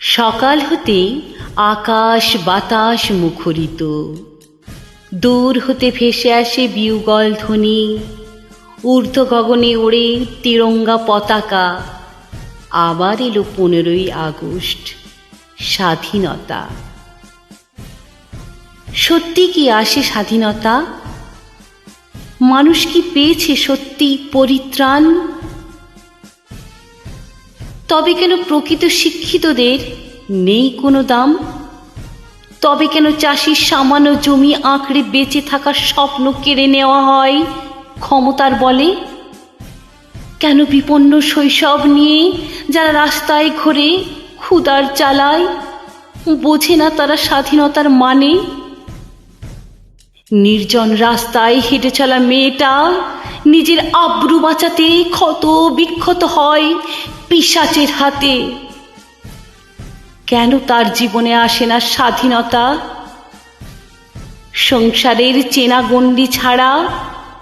সকাল হতে আকাশ বাতাস মুখরিত। দূর হতে ভেসে আসে বিউগল ধ্বনি। ঊর্ধ্ব গগনে ওড়ে তিরঙ্গা পতাকা। আবার এলো পনেরোই আগস্ট, স্বাধীনতা। সত্যি কি আসে স্বাধীনতা? মানুষ কি পেয়েছে সত্যি পরিত্রাণ? তবে কেন প্রকৃত শিক্ষিতদের নেই কোনো দাম? তবে কেন চাষির সামান্য জমি আঁকড়ে বেঁচে থাকার স্বপ্ন কেড়ে নেওয়া হয় ক্ষমতার বলে? কেন বিপন্ন শৈশব নিয়ে যারা রাস্তায় ঘোরে ক্ষুদার চালায়, বোঝে না তারা স্বাধীনতার মানে? নির্জন রাস্তায় হেঁটে চলা মেয়েটা নিজের আব্রু বাঁচাতে ক্ষত বিক্ষত হয় পিসাচের হাতে। কেন তার জীবনে আসে না স্বাধীনতা? সংসারের চেনা গণ্ডি ছাড়া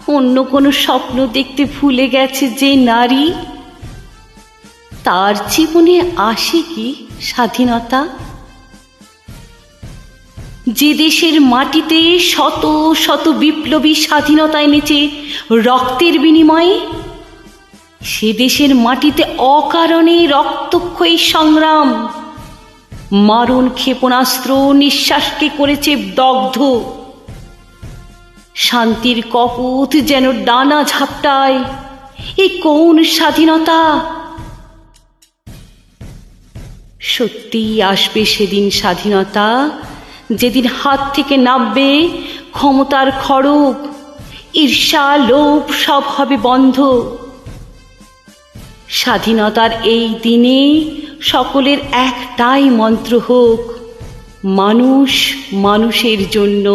অন্য কোনো স্বপ্ন দেখতে ভুলে গেছে যে নারী। তার জীবনে আসে কি স্বাধীনতা? যে দেশের মাটিতে শত শত বিপ্লবী স্বাধীনতা এনেছে রক্তের বিনিময়ে, সে দেশের মাটিতে অকারণে রক্তক্ষয়ী সংগ্রাম, মারণ ক্ষেপণাস্ত্র নিঃশ্বাসকে করেছে দগ্ধ। শান্তির কপথ যেন ডানা ঝাপটায়, এ কোন স্বাধীনতা? সত্যিই আসবে সেদিন স্বাধীনতা? যেদিন হাত থেকে নামবে ক্ষমতার খড়গ ঈর্ষা লোভ সব হবে বন্ধ। স্বাধীনতার এই দিনে সকলের একটাই মন্ত্র হোক, মানুষ মানুষের জন্য।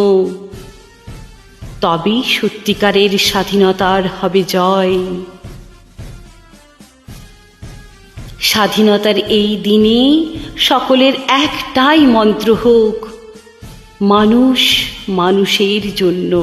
তবেই সত্যিকারের স্বাধীনতার হবে জয়। স্বাধীনতার এই দিনে সকলের একটাই মন্ত্র হোক মানুষ মানুষের জন্য।